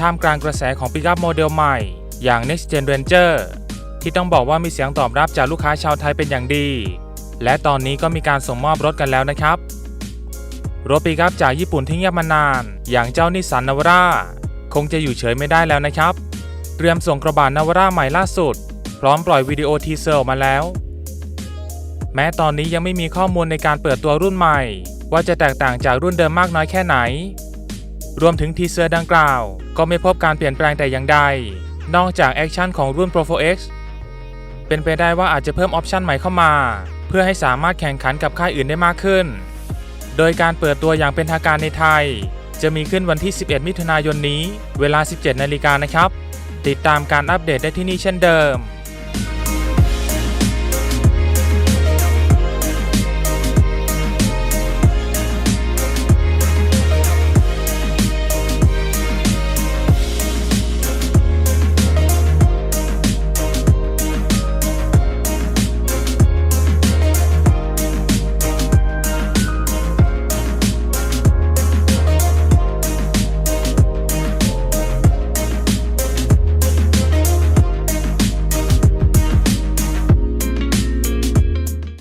ท่ามกลางกระแสของปิกอัพโมเดลใหม่ อย่าง Next Gen Ranger ที่ต้องบอกว่ามีเสียงตอบรับจากลูกค้าชาวไทยเป็นอย่างดี และตอนนี้ก็มีการส่งมอบรถกันแล้วนะครับ รถปิกอัพจากญี่ปุ่นที่เงียบมานาน อย่างเจ้านิสสันนาวร่าคงจะอยู่เฉยไม่ได้แล้วนะครับ เตรียมส่งกระบะนาวร่าใหม่ล่าสุด พร้อมปล่อยวิดีโอทีเซอร์ออกมาแล้ว แม้ตอนนี้ยังไม่มีข้อมูลในการเปิดตัวรุ่นใหม่ ว่าจะแตกต่างจากรุ่นเดิมมากน้อยแค่ไหน รวมถึงทีเซอร์ดังกล่าว ก็ไม่พบการเปลี่ยนแปลงแต่อย่างใด นอกจากแอคชั่นของรุ่น Pro 4X เป็นไปได้ว่าอาจจะเพิ่มออปชันใหม่เข้ามา เพื่อให้สามารถแข่งขันกับค่ายอื่นได้มากขึ้น โดยการเปิดตัวอย่างเป็นทางการในไทย จะมีขึ้นวันที่ 11 มิถุนายนนี้ เวลา 17 นาฬิกานะครับ ติดตามการอัปเดตได้ที่นี่เช่นเดิม